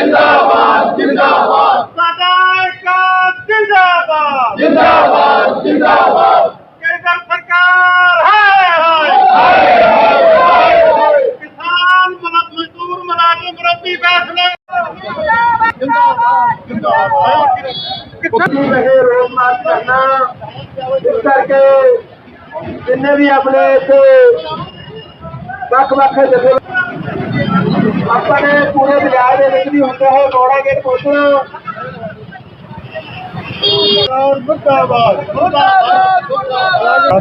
زندہ باد زندہ کرنا۔ اس کر کے جن بھی اپنے وقت وقت ਆਪਾਂ ਨੇ ਪੂਰੇ ਬਾਜ਼ਾਰ ਦੇ ਵਿੱਚ ਵੀ ਹੁੰਦਾ ਹੈ ਮੋੜਾ ਗੇਟ ਪਹੁੰਚਣਾ ਮੁਰਦਾਬਾਦ।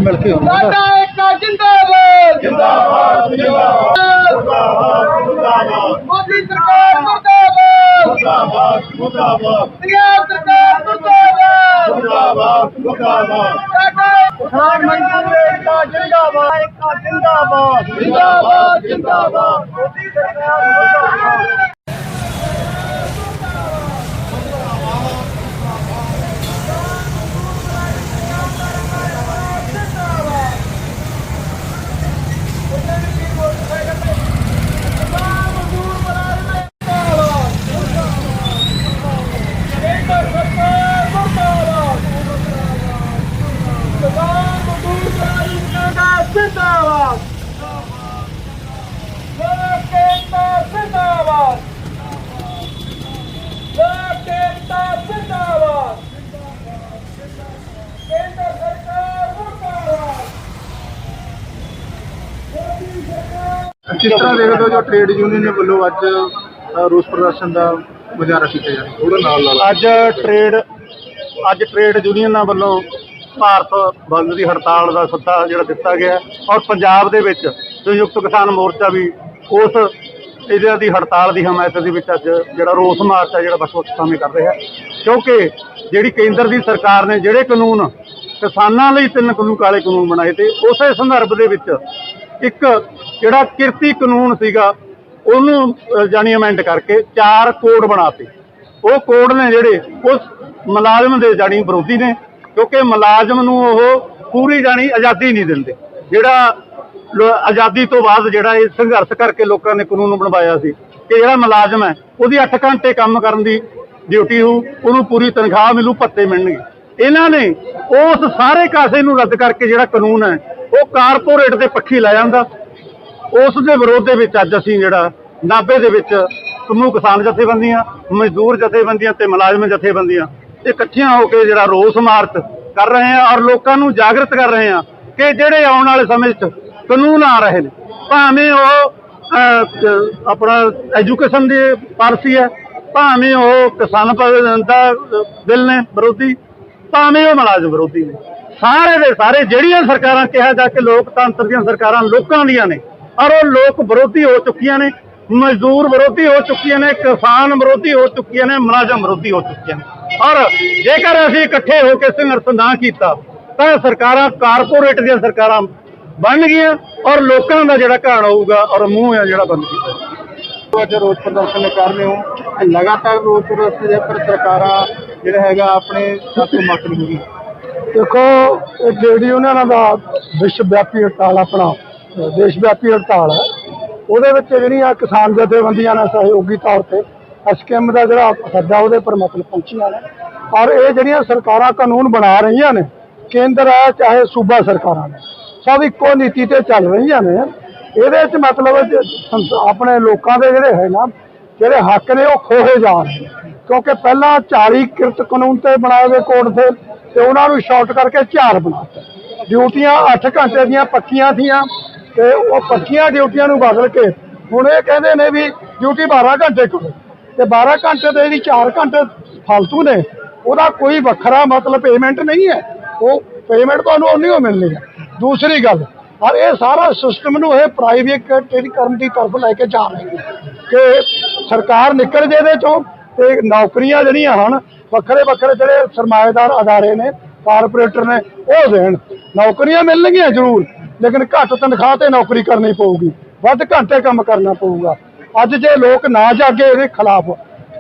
ਮਿਲ ਕੇ ਸਾਡਾ ਇੱਕ ਜਿੰਦਾਬਾਦ। ਜਿੰਦਾਬਾਦ ਜਿੰਦਾਬਾਦ। ਮੁਰਦਾਬਾਦ ਮੋਦੀ ਸਰਕਾਰ ਮੁਰਦਾਬਾਦ। ਮੁਰਦਾਬਾਦ ਮੁਰਦਾਬਾਦ। ਪੰਜਾਬ ਸਰਕਾਰ ਮੁਰਦਾਬਾਦ। ਮੁਰਦਾਬਾਦ ਮੁਰਦਾਬਾਦ। ਕਿਸਾਨ ਮਜ਼ਦੂਰ ਏਕਤਾ ਜਿੰਦਾਬਾਦ ਏਕਤਾ ਜਿੰਦਾਬਾਦ ਜਿੰਦਾਬਾਦ ਜਿੰਦਾਬਾਦ ਮੋਦੀ ਸਰਕਾਰ ਮੁਰਦਾਬਾਦ ਜਿੰਦਾਬਾਦ ਕੇਂਦਰ ਜਿੰਦਾਬਾਦ ਕੇਂਦਰ ਜਿੰਦਾਬਾਦ ਕੇਂਦਰ ਸਰਕਾਰ ਮੁਰਦਾਬਾਦ ਕਿਸ ਤਰ੍ਹਾਂ ਦੇਖਦੇ ਹੋ ਜੋ ਟ੍ਰੇਡ ਯੂਨੀਅਨ ਵੱਲੋਂ ਅੱਜ ਅ, ਰੋਸ ਪ੍ਰਦਰਸ਼ਨ ਦਾ ਮੁਜ਼ਾਹਰਾ ਕੀਤਾ ਜਾ ਰਿਹਾ? ਉਹਦੇ ਨਾਲ ਨਾਲ ਅੱਜ ਟ੍ਰੇਡ ਅੱਜ ਟ੍ਰੇਡ ਯੂਨੀਅਨਾਂ ਵੱਲੋਂ ਭਾਰਤ ਬੰਦ ਦੀ ਹੜਤਾਲ ਦਾ ਸੱਦਾ ਜਿਹੜਾ ਦਿੱਤਾ ਗਿਆ ਹੈ ਔਰ ਪੰਜਾਬ ਦੇ ਵਿੱਚ ਸੰਯੁਕਤ ਕਿਸਾਨ ਮੋਰਚਾ ਵੀ ਉਸ ਇਹਦੇ ਦੀ ਹੜਤਾਲ ਦੀ ਹਮਾਇਤ ਦੇ ਵਿੱਚ ਅੱਜ ਜਿਹੜਾ ਰੋਸ ਮਾਰਚ ਹੈ ਜਿਹੜਾ ਵੱਖ ਵੱਖ ਸਮੇਂ ਕਰ ਰਿਹਾ ਹੈ। ਕਿਉਂਕਿ ਜਿਹੜੀ ਕੇਂਦਰ ਦੀ ਸਰਕਾਰ ਨੇ ਜਿਹੜੇ ਕਾਨੂੰਨ ਕਿਸਾਨਾਂ ਲਈ ਤਿੰਨ ਕਾਨੂੰਨ ਕਾਲੇ ਕਾਨੂੰਨ ਬਣਾਏ ਤੇ ਉਸੇ ਸੰਦਰਭ ਦੇ ਵਿੱਚ ਇੱਕ ਜਿਹੜਾ ਕਿਰਤੀ ਕਾਨੂੰਨ ਸੀਗਾ ਉਹਨੂੰ ਅਹ, ਜਾਣੀ ਅਮੈਂਡ ਕਰਕੇ ਚਾਰ ਕੋਡ ਬਣਾਤੇ। ਉਹ ਕੋਡ ਨੇ ਜਿਹੜੇ ਉਸ ਮੁਲਾਜ਼ਮ ਦੇ ਜਾਣੀ ਵਿਰੋਧੀ ਨੇ ਕਿਉਂਕਿ ਮੁਲਾਜ਼ਮ ਨੂੰ ਉਹ ਪੂਰੀ ਜਾਣੀ ਆਜ਼ਾਦੀ ਨਹੀਂ ਦਿੰਦੇ। ਜਿਹੜਾ ਆਜ਼ਾਦੀ ਤੋਂ ਬਾਅਦ ਜਿਹੜਾ ਇਹ ਸੰਘਰਸ਼ ਕਰਕੇ ਲੋਕਾਂ ਨੇ ਕਾਨੂੰਨ ਬਣਵਾਇਆ ਸੀ ਕਿ ਜਿਹੜਾ ਮੁਲਾਜ਼ਮ ਹੈ ਉਹਦੀ 8 ਘੰਟੇ ਕੰਮ ਕਰਨ ਦੀ ਡਿਊਟੀ ਹੋ ਉਹਨੂੰ ਪੂਰੀ ਤਨਖਾਹ ਮਿਲੂ ਭੱਤੇ ਮਿਲਣਗੇ। ਇਹਨਾਂ ਨੇ ਉਸ ਸਾਰੇ ਕਾਸੇ ਨੂੰ ਰੱਦ ਕਰਕੇ ਜਿਹੜਾ ਕਾਨੂੰਨ ਹੈ ਉਹ ਕਾਰਪੋਰੇਟ ਦੇ ਪੱਖੀ ਲੈ ਜਾਂਦਾ। ਉਸ ਦੇ ਵਿਰੋਧ ਦੇ ਵਿੱਚ ਅੱਜ ਅਸੀਂ ਜਿਹੜਾ ਨਾਭੇ ਦੇ ਵਿੱਚ ਸਮੂਹ ਕਿਸਾਨ ਜਥੇਬੰਦੀਆਂ, ਮਜ਼ਦੂਰ ਜਥੇਬੰਦੀਆਂ ਤੇ ਮੁਲਾਜ਼ਮ ਜਥੇਬੰਦੀਆਂ ਇਕੱਠੀਆਂ ਹੋ ਕੇ ਜਿਹੜਾ ਰੋਸ ਮਾਰਚ ਕਰ ਰਹੇ ਹਾਂ ਔਰ ਲੋਕਾਂ ਨੂੰ ਜਾਗਰਤ ਕਰ ਰਹੇ ਹਾਂ ਕਿ ਜਿਹੜੇ ਆਉਣ ਵਾਲੇ ਸਮੇਂ 'ਚ ਕਾਨੂੰਨ ਆ ਰਹੇ ਨੇ, ਭਾਵੇਂ ਉਹ ਆਪਣਾ ਐਜੂਕੇਸ਼ਨ ਦੀ ਪਾਲਿਸੀ ਹੈ, ਭਾਵੇਂ ਉਹ ਕਿਸਾਨ ਦਾ ਬਿੱਲ ਨੇ ਵਿਰੋਧੀ, ਭਾਵੇਂ ਉਹ ਮੁਲਾਜ਼ਮ ਵਿਰੋਧੀ ਨੇ, ਸਾਰੇ ਦੇ ਸਾਰੇ ਜਿਹੜੀਆਂ ਸਰਕਾਰਾਂ ਕਿਹਾ ਜਾ ਕੇ ਲੋਕਤੰਤਰ ਦੀਆਂ ਸਰਕਾਰਾਂ ਲੋਕਾਂ ਦੀਆਂ ਨੇ ਔਰ ਉਹ ਲੋਕ ਵਿਰੋਧੀ ਹੋ ਚੁੱਕੀਆਂ ਨੇ ਮਜ਼ਦੂਰ ਵਿਰੋਧੀ ਹੋ ਚੁੱਕੀਆਂ ਨੇ ਕਿਸਾਨ ਵਿਰੋਧੀ ਹੋ ਚੁੱਕੀਆਂ ਨੇ ਮੁਲਾਜ਼ਮ ਵਿਰੋਧੀ ਹੋ ਚੁੱਕੀਆਂ ਨੇ ਔਰ ਜੇਕਰ ਅਸੀਂ ਇਕੱਠੇ ਹੋ ਕੇ ਸੰਘਰਸ਼ ਨਾ ਕੀਤਾ ਤਾਂ ਸਰਕਾਰਾਂ ਕਾਰਪੋਰੇਟ ਦੀਆਂ ਸਰਕਾਰਾਂ ਬਣ ਗਈਆਂ ਔਰ ਲੋਕਾਂ ਦਾ ਜਿਹੜਾ ਘਾਣ ਹੋਊਗਾ ਔਰ ਮੂੰਹ ਹੈ ਜਿਹੜਾ ਬੰਦ ਕੀਤਾ। ਅੱਜ ਰੋਸ ਪ੍ਰਦਰਸ਼ਨ ਕਰ ਰਹੇ ਹੋ ਲਗਾਤਾਰ ਰੋਸ ਪ੍ਰਦਰਸ਼ਨ ਦੇ ਪਰ ਸਰਕਾਰਾਂ ਜਿਹੜਾ ਹੈਗਾ ਆਪਣੇ ਸਾਥੋਂ ਮੱਕ ਨਹੀਂ ਦੇਖੋ ਇਹ ਟ੍ਰੇਡ ਯੂਨੀਅਨਾਂ ਦਾ ਵਿਸ਼ਵ ਵਿਆਪੀ ਹੜਤਾਲ ਆਪਣਾ ਦੇਸ਼ ਵਿਆਪੀ ਹੜਤਾਲ ਹੈ। ਉਹਦੇ ਵਿੱਚ ਜਿਹੜੀਆਂ ਕਿਸਾਨ ਜਥੇਬੰਦੀਆਂ ਨੇ ਸਹਿਯੋਗੀ ਤੌਰ ਤੇ ਐਸਕੇਐਮ ਦਾ ਜਿਹੜਾ ਸੱਦਾ ਉਹਦੇ ਪਰ ਮਤਲਬ ਪਹੁੰਚੀਆਂ ਨੇ। ਔਰ ਇਹ ਜਿਹੜੀਆਂ ਸਰਕਾਰਾਂ ਕਾਨੂੰਨ ਬਣਾ ਰਹੀਆਂ ਨੇ, ਕੇਂਦਰ ਹੈ ਚਾਹੇ ਸੂਬਾ ਸਰਕਾਰਾਂ ਨੇ, ਸਭ ਇੱਕੋ ਨੀਤੀ ਤੇ ਚੱਲ ਰਹੀਆਂ ਨੇ। ਇਹਦੇ ਵਿੱਚ ਮਤਲਬ ਆਪਣੇ ਲੋਕਾਂ ਦੇ ਜਿਹੜੇ ਹੈ ਨਾ, ਜਿਹੜੇ ਹੱਕ ਨੇ ਉਹ ਖੋਹੇ ਜਾ ਰਹੇ ਨੇ। ਕਿਉਂਕਿ ਪਹਿਲਾਂ 40 ਕਿਰਤ ਕਾਨੂੰਨ ਤੇ ਬਣਾਏ ਗਏ ਕੋਡ ਤੇ ਤੇ ਉਹਨਾਂ ਨੂੰ ਸ਼ਾਰਟ ਕਰਕੇ ਚਾਰ ਬਣਾਤਾ ਡਿਊਟੀਆਂ 8 ਘੰਟੇ ਦੀਆਂ ਪੱਕੀਆਂ ਥੀਆਂ ਤੇ ਉਹ ਪੱਕੀਆਂ ਡਿਊਟੀਆਂ ਨੂੰ ਬਦਲ ਕੇ ਹੁਣ ਇਹ ਕਹਿੰਦੇ ਨੇ ਵੀ ਡਿਊਟੀ 12 ਘੰਟੇ ਕਰੋ ਤੇ 12 ਘੰਟੇ ਦੇ ਜਿਹੜੀ 4 ਘੰਟੇ ਫालतू ਨੇ, ਉਹਦਾ ਕੋਈ ਵੱਖਰਾ ਮਤਲਬ ਪੇਮੈਂਟ ਨਹੀਂ ਹੈ। ਉਹ ਪੇਮੈਂਟ ਤੁਹਾਨੂੰ ਉਨੀ ਹੋ ਮਿਲਣੀ ਹੈ। ਦੂਸਰੀ ਗੱਲ, ਔਰ ਇਹ ਸਾਰਾ ਸਿਸਟਮ ਨੂੰ ਇਹ ਪ੍ਰਾਈਵੇਟੀਕਰਨ ਦੀ ਤਰਫ ਲੈ ਕੇ ਜਾ ਰਹੇ ਨੇ ਕਿ ਸਰਕਾਰ ਨਿਕਲ ਜੇ ਇਹਦੇ ਚੋਂ ਤੇ ਨੌਕਰੀਆਂ ਜਿਹੜੀਆਂ ਹਨ, ਵੱਖਰੇ ਵੱਖਰੇ ਜਿਹੜੇ ਸਰਮਾਏਦਾਰ ਅਦਾਰੇ ਨੇ ਕਾਰਪੋਰੇਟਰ ਨੇ, ਉਹ ਦੇਣ। ਨੌਕਰੀਆਂ ਮਿਲਣਗੀਆਂ ਜ਼ਰੂਰ। ਲੇਕਿਨ ਘੱਟ ਤਨਖਾਹ ਤੇ ਨੌਕਰੀ ਕਰਨੀ ਪਊਗੀ। ਵੱਧ ਘੰਟੇ ਕੰਮ ਕਰਨਾ ਪਊਗਾ। ਅੱਜ ਜੇ ਲੋਕ ਨਾ ਜਾਗੇ ਇਹਦੇ ਖਿਲਾਫ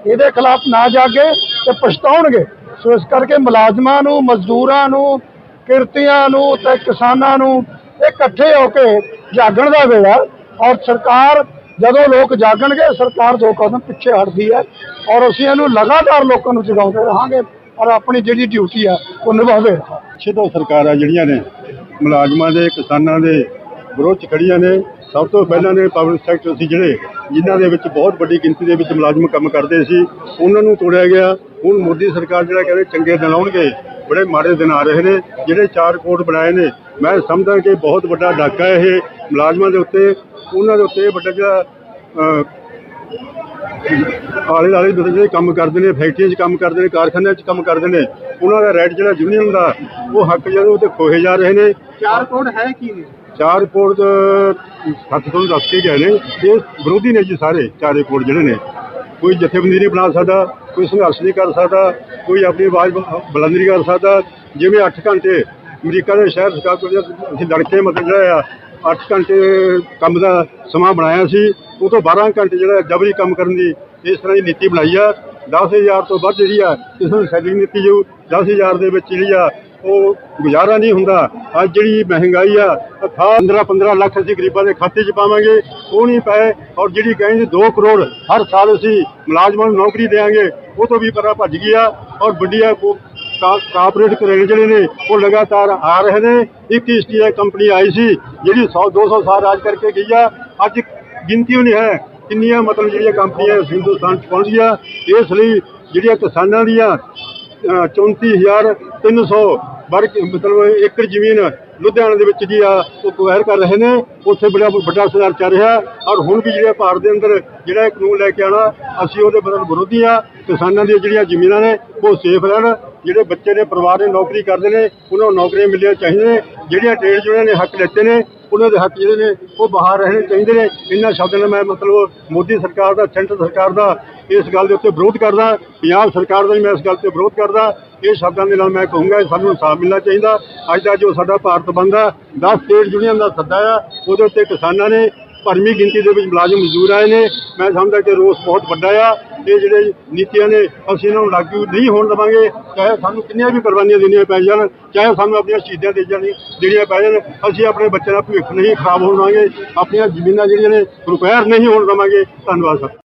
ਇਹਦੇ ਖਿਲਾਫ ਨਾ ਜਾਗੇ ਤੇ ਪਛਤਾਉਣਗੇ। ਸੋ ਇਸ ਕਰਕੇ ਮੁਲਾਜ਼ਮਾਂ ਨੂੰ, ਮਜ਼ਦੂਰਾਂ ਨੂੰ, ਕਿਰਤੀਆਂ ਨੂੰ ਤੇ ਕਿਸਾਨਾਂ ਨੂੰ ਇਕੱਠੇ ਹੋ ਕੇ ਜਾਗਣ ਦਾ ਵੇਲਾ। ਔਰ ਸਰਕਾਰ, ਜਦੋਂ ਲੋਕ ਜਾਗਣਗੇ, ਸਰਕਾਰ ਦੋ ਕਦਮ ਪਿੱਛੇ ਹਟਦੀ ਹੈ ਔਰ ਅਸੀਂ ਇਹਨੂੰ ਲਗਾਤਾਰ ਲੋਕਾਂ ਨੂੰ ਜਗਾਉਂਦੇ ਰਹਾਂਗੇ ਔਰ ਆਪਣੀ ਜਿਹੜੀ ਡਿਊਟੀ ਆ ਉਹ ਨਿਭਾਵੇ ਛੇਦੋਂ ਸਰਕਾਰਾਂ ਜਿਹੜੀਆਂ ਨੇ ਮੁਲਾਜ਼ਮਾਂ ਦੇ ਕਿਸਾਨਾਂ ਦੇ ਵਿਰੋਧ 'ਚ ਖੜੀਆਂ ਨੇ। ਸਭ ਤੋਂ ਪਹਿਲਾਂ ਨੇ ਪਬਲਿਕ ਸੈਕਟਰ ਸੀ ਜਿਹੜੇ ਜਿਨ੍ਹਾਂ ਦੇ ਵਿੱਚ ਬਹੁਤ ਵੱਡੀ ਗਿਣਤੀ ਦੇ ਵਿੱਚ ਮੁਲਾਜ਼ਮ ਕੰਮ ਕਰਦੇ ਸੀ। ਉਹਨਾਂ ਨੂੰ ਤੋੜਿਆ ਗਿਆ। ਹੁਣ ਮੋਦੀ ਸਰਕਾਰ ਜਿਹੜਾ ਕਹਿੰਦੇ ਚੰਗੇ ਦਿਨ ਆਉਣਗੇ ਬੜੇ ਮਾੜੇ ਦਿਨ ਆ ਰਹੇ ਨੇ। ਜਿਹੜੇ ਚਾਰ ਕੋਡ ਬਣਾਏ ਨੇ ਮੈਂ ਸਮਝਦਾ ਕਿ ਬਹੁਤ ਵੱਡਾ ਡਾਕਾ ਇਹ ਮੁਲਾਜ਼ਮਾਂ ਦੇ ਉੱਤੇ। ਉਹਨਾਂ ਦੇ ਉੱਤੇ ਵੱਡਾ ਜਿਹੜਾ ਅਹ, ਆਲੇ ਦੁਆਲੇ ਜਿਹੜੇ ਕੰਮ ਕਰਦੇ ਨੇ ਫੈਕਟਰੀਆਂ 'ਚ ਕੰਮ ਕਰਦੇ ਨੇ ਕਾਰਖਾਨਿਆਂ 'ਚ ਕੰਮ ਕਰਦੇ ਨੇ ਉਹਨਾਂ ਦਾ ਰਾਈਟ ਜਿਹੜਾ ਯੂਨੀਅਨ ਦਾ ਉਹ ਹੱਕ ਜਿਹੜੇ ਉਹ ਤੇ ਖੋਹੇ ਜਾ ਰਹੇ ਨੇ। ਚਾਰ ਕੋਡ ਹੈ ਕੀ ਨੇ? ਚਾਰ ਰਿਪੋਰਟ ਸੱਤ ਤੋਂ ਦੱਸ ਕੇ ਗਏ ਨੇ। ਇਹ ਵਿਰੋਧੀ ਨੇ ਜੀ ਸਾਰੇ ਚਾਰੇ ਰਿਪੋਰਟ ਜਿਹੜੇ ਨੇ। ਕੋਈ ਜਥੇਬੰਦੀ ਨਹੀਂ ਬਣਾ ਸਕਦਾ, ਕੋਈ ਸੰਘਰਸ਼ ਨਹੀਂ ਕਰ ਸਕਦਾ, ਕੋਈ ਆਪਣੀ ਆਵਾਜ਼ ਬੁਲੰਦ ਨਹੀਂ ਕਰ ਸਕਦਾ। ਜਿਵੇਂ 8 ਘੰਟੇ ਅਮਰੀਕਾ ਦੇ ਸ਼ਹਿਰ ਸ਼ਿਕਾਗੋ ਦੇ ਅਸੀਂ ਲੜਕੇ ਮਤਲਬ ਜਿਹੜਾ ਆ 8 ਘੰਟੇ ਕੰਮ ਦਾ ਸਮਾਂ ਬਣਾਇਆ ਸੀ। ਉਹ ਤੋਂ 12 ਘੰਟੇ ਜਿਹੜਾ ਜਬਰੀ ਕੰਮ ਕਰਨ ਦੀ ਇਸ ਤਰ੍ਹਾਂ ਦੀ ਨੀਤੀ ਬਣਾਈ ਆ। 10000 ਤੋਂ ਵੱਧ ਜਿਹੜੀ ਆ ਇਸ ਨੂੰ ਸੈਲਿੰਗ ਨੀਤੀ ਜੋ 10000 ਦੇ ਵਿੱਚ ਜਿਹੜੀ ਆ ਉਹ ਗੁਜ਼ਾਰਾ ਨਹੀਂ ਹੁੰਦਾ। ਅੱਜ ਜਿਹੜੀ ਮਹਿੰਗਾਈ ਆ ਅਥਾ 15 15 ਲੱਖ ਅਸੀਂ ਗਰੀਬਾਂ ਦੇ ਖਾਤੇ 'ਚ ਪਾਵਾਂਗੇ, ਉਹ ਨਹੀਂ ਪਏ। ਔਰ ਜਿਹੜੀ ਕਹਿੰਦੇ 2 ਕਰੋੜ ਹਰ ਸਾਲ ਅਸੀਂ ਮੁਲਾਜ਼ਮਾਂ ਨੂੰ ਨੌਕਰੀ ਦੇਵਾਂਗੇ, ਉਹ ਤੋਂ ਵੀ ਪਰਾਂ ਭੱਜ ਗਿਆ ਔਰ ਵੱਡੀਆਂ ਕਾਰਪੋਰੇਟ ਕਰੇ ਜਿਹੜੇ ਨੇ, ਉਹ ਲਗਾਤਾਰ ਆ ਰਹੇ ਨੇ। ਇੱਕ ਇਸਟੀਆ ਕੰਪਨੀ ਆਈ ਸੀ, ਜਿਹੜੀ 100 200 ਸਾਲ ਰਾਜ ਕਰਕੇ ਗਈ ਆ। ਅੱਜ ਗਿਣਤੀ ਨਹੀਂ ਹੈ ਕਿੰਨੀਆਂ ਮਤਲਬ ਜਿਹੜੀਆਂ ਕੰਪਨੀਆਂ ਹਿੰਦੁਸਤਾਨ 'ਚ ਪਹੁੰਚ ਗਈਆਂ। ਇਸ ਲਈ ਜਿਹੜੀਆਂ ਕਿਸਾਨਾਂ ਦੀਆਂ 34000 300 ਵਰਗ ਮਤਲਬ ਏਕੜ ਜ਼ਮੀਨ ਲੁਧਿਆਣਾ ਦੇ ਵਿੱਚ ਜੀ ਆ, ਉਹ ਕਵੈਰ ਕਰ ਰਹੇ ਨੇ, ਉੱਥੇ ਬੜਾ ਵੱਡਾ ਸੁਧਾਰ ਚੱਲ ਰਿਹਾ ਔਰ ਹੁਣ ਵੀ ਜਿਹੜਾ ਭਾਰਤ ਦੇ ਅੰਦਰ ਜਿਹੜਾ ਇਹ ਕਾਨੂੰਨ ਲੈ ਕੇ ਆਣਾ ਅਸੀਂ ਉਹਦੇ ਬਦਲ ਵਿਰੋਧੀ ਆ, ਕਿਸਾਨਾਂ ਦੀਆਂ ਜਿਹੜੀਆਂ ਜ਼ਮੀਨਾਂ ਨੇ, ਉਹ ਸੇਫ ਰਹਿਣ, ਜਿਹੜੇ ਬੱਚੇ ਨੇ, ਪਰਿਵਾਰ ਨੇ ਨੌਕਰੀ ਕਰਦੇ ਨੇ, ਉਹਨਾਂ ਨੂੰ ਨੌਕਰੀਆਂ ਮਿਲਣੀਆਂ ਚਾਹੀਦੀਆਂ ਨੇ, ਜਿਹੜੀਆਂ ਟ੍ਰੇਡ ਯੂਨੀਅਨ ਨੇ ਹੱਕ ਲੈਤੇ ਨੇ ਉਹਨਾਂ ਦੇ ਹੱਕ ਜਿਹੜੇ ਨੇ ਉਹ ਬਾਹਰ ਰਹਿਣੇ ਚਾਹੀਦੇ ਨੇ। ਇਹਨਾਂ ਸ਼ਬਦਾਂ ਨਾਲ ਮੈਂ ਮਤਲਬ ਮੋਦੀ ਸਰਕਾਰ ਦਾ, ਸੈਂਟਰ ਸਰਕਾਰ ਦਾ ਇਸ ਗੱਲ ਦੇ ਉੱਤੇ ਵਿਰੋਧ ਕਰਦਾ। ਪੰਜਾਬ ਸਰਕਾਰ ਦਾ ਵੀ ਮੈਂ ਇਸ ਗੱਲ ਤੇ ਵਿਰੋਧ ਕਰਦਾ। ਇਹ ਸ਼ਬਦਾਂ ਦੇ ਨਾਲ ਮੈਂ ਕਹੂੰਗਾ ਸਾਨੂੰ ਇਨਸਾਫ ਮਿਲਣਾ ਚਾਹੀਦਾ। ਅੱਜ ਦਾ ਜੋ ਸਾਡਾ ਭਾਰਤ ਬੰਦਾ ਆ 10 ਸਟੇਟ ਯੂਨੀਅਨ ਦਾ ਸੱਦਾ ਆ, ਉਹਦੇ ਉੱਤੇ ਕਿਸਾਨਾਂ ਨੇ ਭਰਮੀ ਗਿਣਤੀ ਦੇ ਵਿੱਚ ਮੁਲਾਜ਼ਮ ਮਜ਼ਦੂਰ ਆਏ ਨੇ। ਮੈਂ ਸਮਝਦਾ ਕਿ ਰੋਸ ਬਹੁਤ ਵੱਡਾ ਆ। ਇਹ ਜਿਹੜੇ ਨੀਤੀਆਂ ਨੇ, ਅਸੀਂ ਇਹਨਾਂ ਨੂੰ ਲਾਗੂ ਨਹੀਂ ਹੋਣ ਦੇਵਾਂਗੇ। ਚਾਹੇ ਸਾਨੂੰ ਕਿੰਨੀਆਂ ਵੀ ਕੁਰਬਾਨੀਆਂ ਦੇਣੀਆਂ ਪੈ ਜਾਣ, ਚਾਹੇ ਸਾਨੂੰ ਆਪਣੀਆਂ ਸ਼ਹੀਦਾਂ ਦੇ ਜਾਣੀ ਦੇਣੀਆਂ ਪੈ ਜਾਣ, ਅਸੀਂ ਆਪਣੇ ਬੱਚਿਆਂ ਦਾ ਭਵਿੱਖ ਨਹੀਂ ਖਰਾਬ ਹੋਣ ਦੇਵਾਂਗੇ। ਆਪਣੀਆਂ ਜ਼ਮੀਨਾਂ ਜਿਹੜੀਆਂ ਨੇ, ਰਿਪੇਅਰ ਨਹੀਂ ਹੋਣ ਦੇਵਾਂਗੇ। ਧੰਨਵਾਦ ਸਰ।